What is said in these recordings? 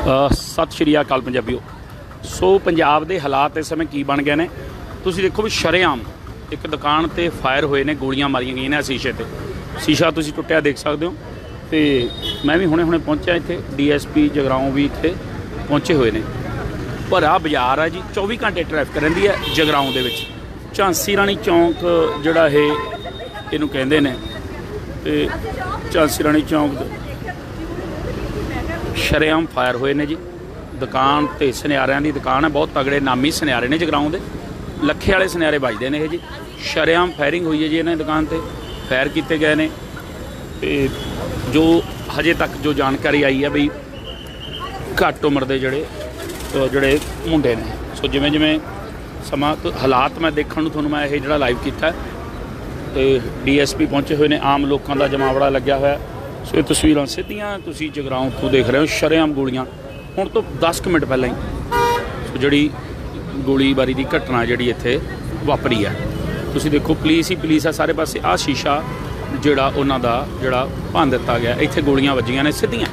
ਸਤਿ ਸ਼੍ਰੀ ਅਕਾਲ ਪੰਜਾਬੀਓ। ਸੋ ਪੰਜਾਬ ਦੇ ਹਾਲਾਤ ਇਸ ਸਮੇਂ ਕੀ ਬਣ ਗਏ ਨੇ? ਤੁਸੀਂ ਦੇਖੋ ਵੀ ਸ਼ਰੇਆਮ ਇੱਕ ਦੁਕਾਨ ਤੇ ਫਾਇਰ ਹੋਏ ਨੇ, ਗੋਲੀਆਂ ਮਾਰੀਆਂ ਗਈਆਂ ਨੇ ਸ਼ੀਸ਼ੇ ਤੇ। ਸ਼ੀਸ਼ਾ ਤੁਸੀਂ ਟੁੱਟਿਆ ਦੇਖ ਸਕਦੇ ਹੋ ਤੇ ਮੈਂ ਵੀ ਹੁਣੇ ਹੁਣੇ ਪਹੁੰਚਿਆ ਇੱਥੇ, ਡੀਐਸਪੀ ਜਗਰਾਉਂ ਵੀ ਇੱਥੇ ਪਹੁੰਚੇ ਹੋਏ ਨੇ। ਭਰਾ ਬਾਜ਼ਾਰ ਆ ਜੀ 24 ਘੰਟੇ ਟ੍ਰੈਫਿਕ ਰਹਿੰਦੀ ਹੈ ਜਗਰਾਉਂ ਦੇ ਵਿੱਚ। ਝਾਂਸੀ ਰਾਣੀ ਚੌਂਕ ਜਿਹੜਾ ਇਹ, ਇਹਨੂੰ ਕਹਿੰਦੇ ਨੇ। ਤੇ ਝਾਂਸੀ ਰਾਣੀ ਚੌਂਕ ਸ਼ਰੇਆਮ ਫਾਇਰ ਹੋਏ ਨੇ ਜੀ। ਦੁਕਾਨ ਤੇ ਸੁਨਿਆਰਿਆਂ ਦੀ ਦੁਕਾਨ ਹੈ ਬਹੁਤ ਤਗੜੇ ਨਾਮੀ ਸੁਨਿਆਰੇ ਨੇ ਜਗਰਾਉਂ ਦੇ। ਲੱਖੇ ਵਾਲੇ ਸੁਨਿਆਰੇ ਵੱਜਦੇ ਨੇ ਇਹ ਜੀ। ਸ਼ਰੇਆਮ ਫਾਇਰਿੰਗ ਹੋਈ ਹੈ ਜੀ ਇਹਨਾਂ ਦੀ ਦੁਕਾਨ ਤੇ। ਫਾਇਰ ਕੀਤੇ ਗਏ ਨੇ। ਤੇ ਜੋ ਹਜੇ ਤੱਕ ਜੋ ਜਾਣਕਾਰੀ ਆਈ ਹੈ ਵੀ ਘੱਟ ਉਮਰ ਦੇ ਜਿਹੜੇ ਜਿਹੜੇ ਮੁੰਡੇ ਨੇ। ਸੋ ਜਿਵੇਂ ਜਿਵੇਂ ਸਮਾਂ ਤੋਂ ਹਾਲਾਤ ਮੈਂ ਦੇਖਣ ਨੂੰ ਤੁਹਾਨੂੰ ਮੈਂ ਇਹ ਜਿਹੜਾ ਲਾਈਵ ਕੀਤਾ ਹੈ, ਤੇ ਡੀਐਸਪੀ ਪਹੁੰਚੇ ਹੋਏ ਨੇ। ਆਮ ਲੋਕਾਂ ਦਾ ਜਮਾਵੜਾ ਲੱਗਿਆ ਹੋਇਆ। ਸੋ ਇਹ ਤਸਵੀਰਾਂ ਸਿੱਧੀਆਂ ਤੁਸੀਂ ਜਗਰਾਉਂ ਤੋਂ ਦੇਖ ਰਹੇ ਹੋ, ਸ਼ਰੇਆਮ ਗੋਲੀਆਂ। ਹੁਣ ਤੋਂ 10 ਕੁ ਮਿੰਟ ਪਹਿਲਾਂ ਹੀ ਸੋ ਜਿਹੜੀ ਗੋਲੀਬਾਰੀ ਦੀ ਘਟਨਾ ਜਿਹੜੀ ਇੱਥੇ ਵਾਪਰੀ ਹੈ। ਤੁਸੀਂ ਦੇਖੋ, ਪੁਲਿਸ ਹੀ ਪੁਲਿਸ ਆ, ਸਾਰੇ ਪਾਸੇ ਆ ਸ਼ੀਸ਼ਾ ਜਿਹੜਾ ਉਹਨਾਂ ਦਾ ਜਿਹੜਾ ਭੰਨ ਦਿੱਤਾ ਗਿਆ। ਇੱਥੇ ਗੋਲੀਆਂ ਵੱਜੀਆਂ ਨੇ ਸਿੱਧੀਆਂ।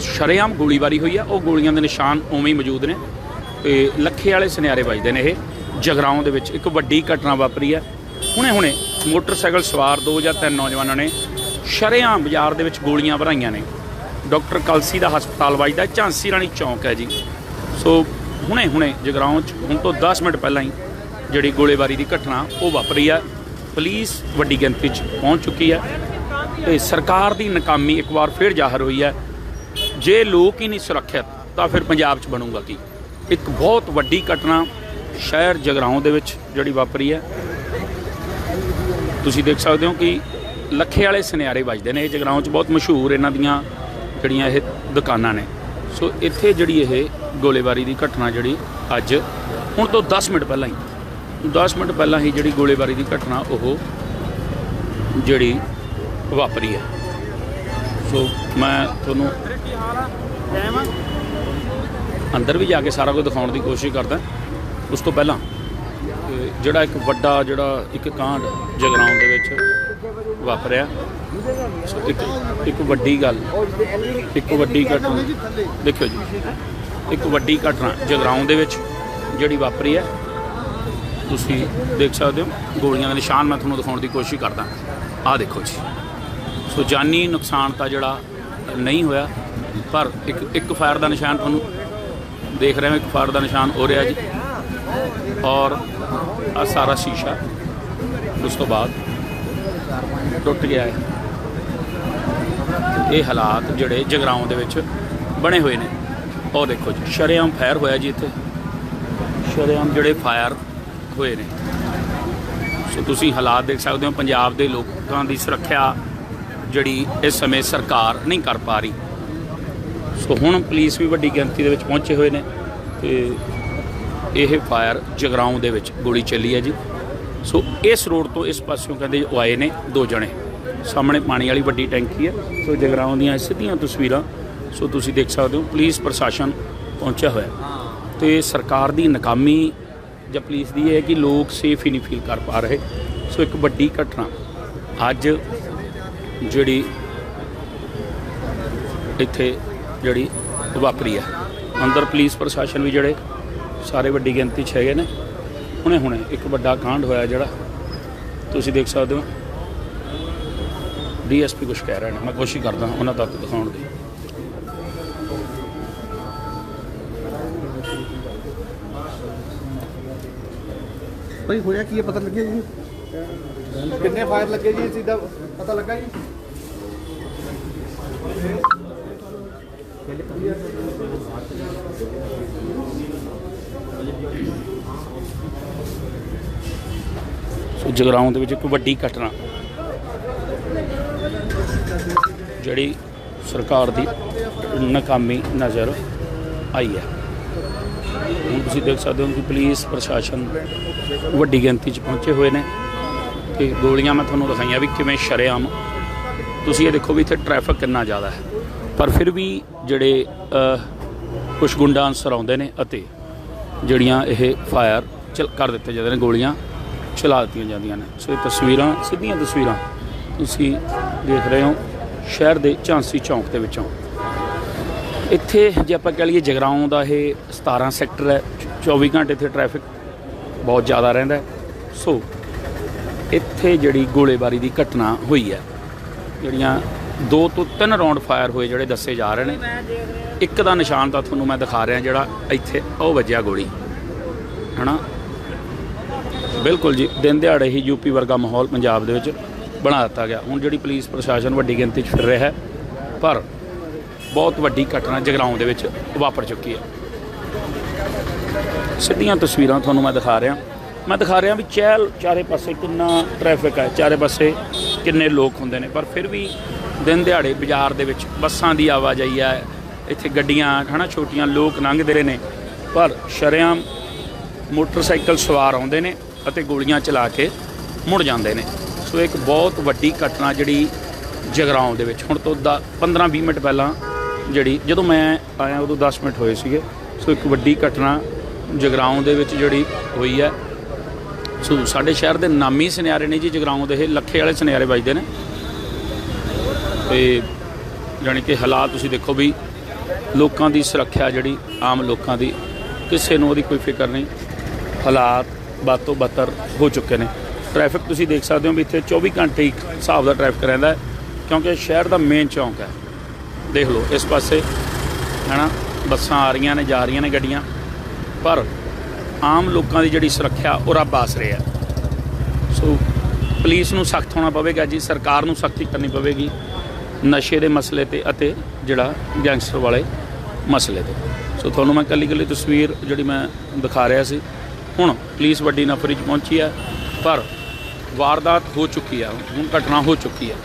ਸ਼ਰੇਆਮ ਗੋਲੀਬਾਰੀ ਹੋਈ ਆ, ਉਹ ਗੋਲੀਆਂ ਦੇ ਨਿਸ਼ਾਨ ਉਵੇਂ ਹੀ ਮੌਜੂਦ ਨੇ ਤੇ ਲੱਖੇ ਵਾਲੇ ਸੁਨਿਆਰੇ ਵੱਜਦੇ ਨੇ ਇਹ। ਜਗਰਾਉਂ ਦੇ ਵਿੱਚ ਇੱਕ ਵੱਡੀ ਘਟਨਾ ਵਾਪਰੀ ਹੈ। ਹੁਣੇ ਹੁਣੇ ਮੋਟਰਸਾਈਕਲ ਸਵਾਰ ਦੋ ਜਾਂ ਤਿੰਨ ਨੌਜਵਾਨਾਂ ਨੇ ਸ਼ਰੇਆਮ ਬਾਜ਼ਾਰ ਦੇ ਵਿੱਚ ਗੋਲੀਆਂ ਭਰਾਈਆਂ ਨੇ। ਡਾਕਟਰ ਕਲਸੀ ਦਾ ਹਸਪਤਾਲ ਵੱਜਦਾ ਝਾਂਸੀ ਰਾਣੀ ਚੌਂਕ ਹੈ ਜੀ। ਸੋ ਹੁਣੇ ਹੁਣੇ ਜਗਰਾਉਂ ਚ, ਹੁਣ ਤੋਂ 10 ਮਿੰਟ ਪਹਿਲਾਂ ਹੀ ਜਿਹੜੀ ਗੋਲੇਬਾਰੀ ਦੀ ਘਟਨਾ ਉਹ ਵਾਪਰੀ ਹੈ। ਪੁਲਿਸ ਵੱਡੀ ਗਿਣਤੀ 'ਚ ਪਹੁੰਚ ਚੁੱਕੀ ਹੈ ਤੇ ਸਰਕਾਰ ਦੀ ਨਾਕਾਮੀ ਇੱਕ ਵਾਰ ਫਿਰ ਜ਼ਾਹਰ ਹੋਈ ਹੈ। ਜੇ ਲੋਕ ਹੀ ਨਹੀਂ ਸੁਰੱਖਿਅਤ, ਤਾਂ ਫਿਰ ਪੰਜਾਬ 'ਚ ਬਣੂਗਾ ਕੀ? ਇੱਕ ਬਹੁਤ ਵੱਡੀ ਘਟਨਾ ਸ਼ਹਿਰ ਜਗਰਾਉਂ ਦੇ ਵਿੱਚ ਜਿਹੜੀ ਵਾਪਰੀ ਹੈ। ਤੁਸੀਂ ਦੇਖ ਸਕਦੇ ਹੋ ਕਿ ਲੱਖੇ ਵਾਲੇ ਸੁਨਿਆਰੇ ਵੱਜਦੇ ਨੇ, ਇਹ ਜਗਰਾਉਂ 'ਚ ਬਹੁਤ ਮਸ਼ਹੂਰ ਇਹਨਾਂ ਦੀਆਂ ਜਿਹੜੀਆਂ ਇਹ ਦੁਕਾਨਾਂ ਨੇ। ਸੋ ਇੱਥੇ ਜਿਹੜੀ ਇਹ ਗੋਲੇਬਾਰੀ ਦੀ ਘਟਨਾ ਜਿਹੜੀ ਅੱਜ, ਹੁਣ ਤੋਂ 10 ਮਿੰਟ ਪਹਿਲਾਂ ਹੀ 10 ਮਿੰਟ ਪਹਿਲਾਂ ਹੀ ਜਿਹੜੀ ਗੋਲੇਬਾਰੀ ਦੀ ਘਟਨਾ ਉਹ ਜਿਹੜੀ ਵਾਪਰੀ ਹੈ। ਸੋ ਮੈਂ ਤੁਹਾਨੂੰ ਅੰਦਰ ਵੀ ਜਾ ਕੇ ਸਾਰਾ ਕੁਝ ਦਿਖਾਉਣ ਦੀ ਕੋਸ਼ਿਸ਼ ਕਰਦਾ। ਉਸ ਤੋਂ ਪਹਿਲਾਂ ਜਿਹੜਾ ਇੱਕ ਵੱਡਾ ਜਿਹੜਾ ਇੱਕ ਕਾਂਡ ਜਗਰਾਉਂ ਦੇ ਵਿੱਚ ਵਾਪਰਿਆ। ਇੱਕ ਇੱਕ ਵੱਡੀ ਗੱਲ, ਇੱਕ ਵੱਡੀ ਘਟਨਾ। ਦੇਖਿਓ ਜੀ, ਇੱਕ ਵੱਡੀ ਘਟਨਾ ਜਗਰਾਉਂ ਦੇ ਵਿੱਚ ਜਿਹੜੀ ਵਾਪਰੀ ਹੈ। ਤੁਸੀਂ ਦੇਖ ਸਕਦੇ ਹੋ, ਗੋਲੀਆਂ ਦੇ ਨਿਸ਼ਾਨ ਮੈਂ ਤੁਹਾਨੂੰ ਦਿਖਾਉਣ ਦੀ ਕੋਸ਼ਿਸ਼ ਕਰਦਾ। ਆਹ ਦੇਖੋ ਜੀ। ਸੋ ਜਾਨੀ ਨੁਕਸਾਨ ਤਾਂ ਜਿਹੜਾ ਨਹੀਂ ਹੋਇਆ, ਪਰ ਇੱਕ ਇੱਕ ਫਾਇਰ ਦਾ ਨਿਸ਼ਾਨ ਤੁਹਾਨੂੰ ਦੇਖ ਰਹੇ ਹੋ ਇੱਕ ਫਾਇਰ ਦਾ ਨਿਸ਼ਾਨ ਹੋ ਰਿਹਾ ਜੀ। ਔਰ ਆ ਸਾਰਾ ਸ਼ੀਸ਼ਾ, ਉਸ ਤੋਂ ਬਾਅਦ ਟੁੱਟ ਗਿਆ ਹੈ। ਇਹ ਹਾਲਾਤ ਜਿਹੜੇ ਜਗਰਾਉਂ ਦੇ ਵਿੱਚ ਬਣੇ ਹੋਏ ਨੇ। ਉਹ ਦੇਖੋ ਜੀ, ਸ਼ਰੇਆਮ ਫਾਇਰ ਹੋਇਆ ਜੀ ਇੱਥੇ। ਸ਼ਰੇਆਮ ਜਿਹੜੇ ਫਾਇਰ ਹੋਏ ਨੇ। ਸੋ ਤੁਸੀਂ ਹਾਲਾਤ ਦੇਖ ਸਕਦੇ ਹੋ, ਪੰਜਾਬ ਦੇ ਲੋਕਾਂ ਦੀ ਸੁਰੱਖਿਆ ਜਿਹੜੀ ਇਸ ਸਮੇਂ ਸਰਕਾਰ ਨਹੀਂ ਕਰ ਪਾ ਰਹੀ। ਸੋ ਹੁਣ ਪੁਲਿਸ ਵੀ ਵੱਡੀ ਗਿਣਤੀ ਦੇ ਵਿੱਚ ਪਹੁੰਚੇ ਹੋਏ ਨੇ ਤੇ ਇਹ ਫਾਇਰ ਜਗਰਾਉਂ ਦੇ ਵਿੱਚ ਗੋਲੀ ਚੱਲੀ ਹੈ ਜੀ। ਸੋ ਇਸ ਰੋਡ ਤੋਂ ਇਸ ਪਾਸਿਓਂ ਕਹਿੰਦੇ ਉਹ ਆਏ ਨੇ ਦੋ ਜਣੇ। ਸਾਹਮਣੇ ਪਾਣੀ ਵਾਲੀ ਵੱਡੀ ਟੈਂਕੀ ਹੈ। ਸੋ ਜਗਰਾਉਂ ਦੀਆਂ ਸਿੱਧੀਆਂ ਤਸਵੀਰਾਂ, ਸੋ ਤੁਸੀਂ ਦੇਖ ਸਕਦੇ ਹੋ, ਪੁਲਿਸ ਪ੍ਰਸ਼ਾਸਨ ਪਹੁੰਚਿਆ ਹੋਇਆ। ਤੇ ਸਰਕਾਰ ਦੀ ਨਾਕਾਮੀ ਜਾਂ ਪੁਲਿਸ ਦੀ ਇਹ ਹੈ ਕਿ ਲੋਕ ਸੇਫ ਹੀ ਨਹੀਂ ਫੀਲ ਕਰ ਪਾ ਰਹੇ। ਸੋ ਇੱਕ ਵੱਡੀ ਘਟਨਾ, ਅੱਜ ਜਿਹੜੀ ਇੱਥੇ ਜਿਹੜੀ ਵਾਪਰੀ ਹੈ। ਅੰਦਰ ਪੁਲਿਸ ਪ੍ਰਸ਼ਾਸਨ ਵੀ ਜਿਹੜੇ ਸਾਰੇ ਵੱਡੀ ਗਿਣਤੀ 'ਚ ਹੈਗੇ ਨੇ। ਹੁਣੇ ਹੁਣੇ ਇੱਕ ਵੱਡਾ ਕਾਂਡ ਹੋਇਆ ਜਿਹੜਾ ਤੁਸੀਂ ਦੇਖ ਸਕਦੇ ਹੋ। ਡੀਐਸਪੀ ਕੁਝ ਕਹਿ ਰਹੇ ਨੇ। ਮੈਂ ਕੋਸ਼ਿਸ਼ ਕਰਦਾ ਉਹਨਾਂ ਤੱਕ ਦਿਖਾਉਣ ਦੀ। ਭਾਈ ਹੋਇਆ ਕੀ ਹੈ? ਪਤਾ ਲੱਗਿਆ ਜੀ? ਕਿੰਨੇ ਫਾਇਰ ਲੱਗੇ ਜੀ ਇਸ ਪਤਾ ਲੱਗਾ ਜੀ? ਸੋ ਜਗਰਾਉਂ ਦੇ ਵਿੱਚ ਇੱਕ ਵੱਡੀ ਘਟਨਾ ਜਿਹੜੀ ਸਰਕਾਰ ਦੀ ਨਾਕਾਮੀ ਨਜ਼ਰ ਆਈ ਹੈ। ਹੁਣ ਤੁਸੀਂ ਦੇਖ ਸਕਦੇ ਹੋ ਕਿ ਪੁਲਿਸ ਪ੍ਰਸ਼ਾਸਨ ਵੱਡੀ ਗਿਣਤੀ 'ਚ ਪਹੁੰਚੇ ਹੋਏ ਨੇ ਤੇ ਗੋਲੀਆਂ ਮੈਂ ਤੁਹਾਨੂੰ ਦਿਖਾਈਆਂ ਵੀ ਕਿਵੇਂ ਸ਼ਰੇਆਮ। ਤੁਸੀਂ ਇਹ ਦੇਖੋ ਵੀ ਇੱਥੇ ਟ੍ਰੈਫਿਕ ਕਿੰਨਾ ਜ਼ਿਆਦਾ ਹੈ। ਪਰ ਫਿਰ ਵੀ ਜਿਹੜੇ ਕੁਝ ਗੁੰਡਾ ਅਨਸਰ ਆਉਂਦੇ ਨੇ ਅਤੇ ਜਿਹੜੀਆਂ ਇਹ ਫਾਇਰ ਚਲ ਕਰ ਦਿੱਤੇ ਜਾਂਦੇ ਨੇ, ਗੋਲੀਆਂ ਚਲਾ ਦਿੱਤੀਆਂ ਜਾਂਦੀਆਂ ਨੇ। ਸੋ ਇਹ ਤਸਵੀਰਾਂ, ਸਿੱਧੀਆਂ ਤਸਵੀਰਾਂ ਤੁਸੀਂ ਦੇਖ ਰਹੇ ਹੋ ਸ਼ਹਿਰ ਦੇ ਝਾਂਸੀ ਚੌਂਕ ਦੇ ਵਿੱਚੋਂ। ਇੱਥੇ ਜੇ ਆਪਾਂ ਕਹ ਲਈਏ ਜਗਰਾਉਂ ਦਾ ਇਹ 17 ਸੈਕਟਰ ਹੈ 24 ਘੰਟੇ ਇੱਥੇ ਟ੍ਰੈਫਿਕ ਬਹੁਤ ਜ਼ਿਆਦਾ ਰਹਿੰਦਾ ਸੋ ਇੱਥੇ ਜਿਹੜੀ ਗੋਲੇਬਾਰੀ ਦੀ ਘਟਨਾ ਹੋਈ ਹੈ, ਜਿਹੜੀਆਂ ਦੋ ਤੋਂ ਤਿੰਨ ਰਾਉਂਡ ਫਾਇਰ ਹੋਏ ਜਿਹੜੇ ਦੱਸੇ ਜਾ ਰਹੇ ਨੇ। ਇੱਕ ਦਾ ਨਿਸ਼ਾਨ ਤਾਂ ਤੁਹਾਨੂੰ ਮੈਂ ਦਿਖਾ ਰਿਹਾ ਜਿਹੜਾ ਇੱਥੇ ਉਹ ਵੱਜਿਆ ਗੋਲੀ। ਹਨਾ? ਬਿਲਕੁਲ ਜੀ, ਦਿਨ ਦਿਹਾੜੇ ਹੀ ਯੂਪੀ ਵਰਗਾ ਮਾਹੌਲ ਪੰਜਾਬ ਦੇ ਵਿੱਚ ਬਣਾ ਦਿੱਤਾ ਗਿਆ। ਹੁਣ ਜਿਹੜੀ ਪੁਲਿਸ ਪ੍ਰਸ਼ਾਸਨ ਵੱਡੀ ਗਿਣਤੀ 'ਚ ਫਿਰ ਰਿਹਾ ਹੈ, ਪਰ ਬਹੁਤ ਵੱਡੀ ਘਟਨਾ ਜਗਰਾਉਂ ਦੇ ਵਿੱਚ ਵਾਪਰ ਚੁੱਕੀ ਹੈ। ਸਿੱਧੀਆਂ ਤਸਵੀਰਾਂ ਤੁਹਾਨੂੰ ਮੈਂ ਦਿਖਾ ਰਿਹਾ। ਮੈਂ ਦਿਖਾ ਰਿਹਾ ਵੀ ਚਹਿਲ ਚਾਰੇ ਪਾਸੇ ਕਿੰਨਾ ਟ੍ਰੈਫਿਕ ਹੈ, ਚਾਰੇ ਪਾਸੇ ਕਿੰਨੇ ਲੋਕ ਹੁੰਦੇ ਨੇ, ਪਰ ਫਿਰ ਵੀ ਦਿਨ ਦਿਹਾੜੇ ਬਾਜ਼ਾਰ ਦੇ ਵਿੱਚ ਬੱਸਾਂ ਦੀ ਆਵਾਜਾਈ ਹੈ। ਇੱਥੇ ਗੱਡੀਆਂ, ਹਨਾ, ਛੋਟੀਆਂ ਲੋਕ ਲੰਘਦੇ ਰਹੇ ਨੇ। ਪਰ ਸ਼ਰੇਆਮ ਮੋਟਰਸਾਈਕਲ ਸਵਾਰ ਆਉਂਦੇ ਨੇ ਅਤੇ ਗੋਲੀਆਂ ਚਲਾ ਕੇ ਮੁੜ ਜਾਂਦੇ ਨੇ। ਸੋ ਇੱਕ ਬਹੁਤ ਵੱਡੀ ਘਟਨਾ ਜਿਹੜੀ ਜਗਰਾਉਂ ਦੇ ਵਿੱਚ, ਹੁਣ ਤੋਂ 15-20 ਮਿੰਟ ਪਹਿਲਾਂ ਜਿਹੜੀ, ਜਦੋਂ ਮੈਂ ਆਇਆ ਉਦੋਂ 10 ਮਿੰਟ ਹੋਏ ਸੀਗੇ। ਸੋ ਇੱਕ ਵੱਡੀ ਘਟਨਾ ਜਗਰਾਉਂ ਦੇ ਵਿੱਚ ਜਿਹੜੀ ਹੋਈ ਹੈ। ਸੋ ਸਾਡੇ ਸ਼ਹਿਰ ਦੇ ਨਾਮੀ ਸੁਨਿਆਰੇ ਨੇ ਜੀ, ਜਗਰਾਉਂ ਦੇ ਇਹ ਲੱਖੇ ਵਾਲੇ ਸੁਨਿਆਰੇ ਵੱਜਦੇ ਨੇ। ਤੇ ਜਾਣੀ ਕਿ ਹਾਲਾਤ ਤੁਸੀਂ ਦੇਖੋ ਵੀ ਲੋਕਾਂ ਦੀ ਸੁਰੱਖਿਆ ਜਿਹੜੀ ਆਮ ਲੋਕਾਂ ਦੀ, ਕਿਸੇ ਨੂੰ ਉਹਦੀ ਕੋਈ ਫਿਕਰ ਨਹੀਂ। ਹਾਲਾਤ ਬਾਤੋਂ ਬਤਰ ਹੋ ਚੁੱਕੇ ਨੇ। ਟ੍ਰੈਫਿਕ ਤੁਸੀਂ ਦੇਖ ਸਕਦੇ ਹੋ ਵੀ ਇੱਥੇ 24 ਘੰਟੇ ਇੱਕ ਹਿਸਾਬ ਦਾ ਟ੍ਰੈਫਿਕ ਰਹਿੰਦਾ ਹੈ, ਕਿਉਂਕਿ ਸ਼ਹਿਰ ਦਾ ਮੇਨ ਚੌਂਕ ਹੈ। ਦੇਖ ਲਓ, ਇਸ ਪਾਸੇ, ਹੈਨਾ, ਬੱਸਾਂ ਆ ਰਹੀਆਂ ਨੇ, ਜਾ ਰਹੀਆਂ ਨੇ ਗੱਡੀਆਂ, ਪਰ ਆਮ ਲੋਕਾਂ ਦੀ ਜਿਹੜੀ ਸੁਰੱਖਿਆ, ਉਹ ਰੱਬ ਆਸਰੇ ਹੈ। ਸੋ, ਪੁਲਿਸ ਨੂੰ ਸਖਤ ਹੋਣਾ ਪਵੇਗਾ ਜੀ, ਸਰਕਾਰ ਨੂੰ ਸਖਤੀ ਕਰਨੀ ਪਵੇਗੀ। ਨਸ਼ੇ ਦੇ ਮਸਲੇ ਤੇ ਅਤੇ ਜਿਹੜਾ ਗੈਂਗਸਟਰ ਵਾਲੇ ਮਸਲੇ ਤੇ। ਸੋ ਤੁਹਾਨੂੰ ਮੈਂ ਕੱਲੀ ਕੱਲੀ ਤਸਵੀਰ ਜਿਹੜੀ ਮੈਂ ਦਿਖਾ ਰਿਹਾ ਸੀ, ਹੁਣ ਪੁਲਿਸ ਵੱਡੀ ਨਫਰੀ 'ਚ ਪਹੁੰਚੀ ਹੈ, ਪਰ ਵਾਰਦਾਤ ਹੋ ਚੁੱਕੀ ਹੈ, ਹੁਣ ਘਟਨਾ ਹੋ ਚੁੱਕੀ ਹੈ।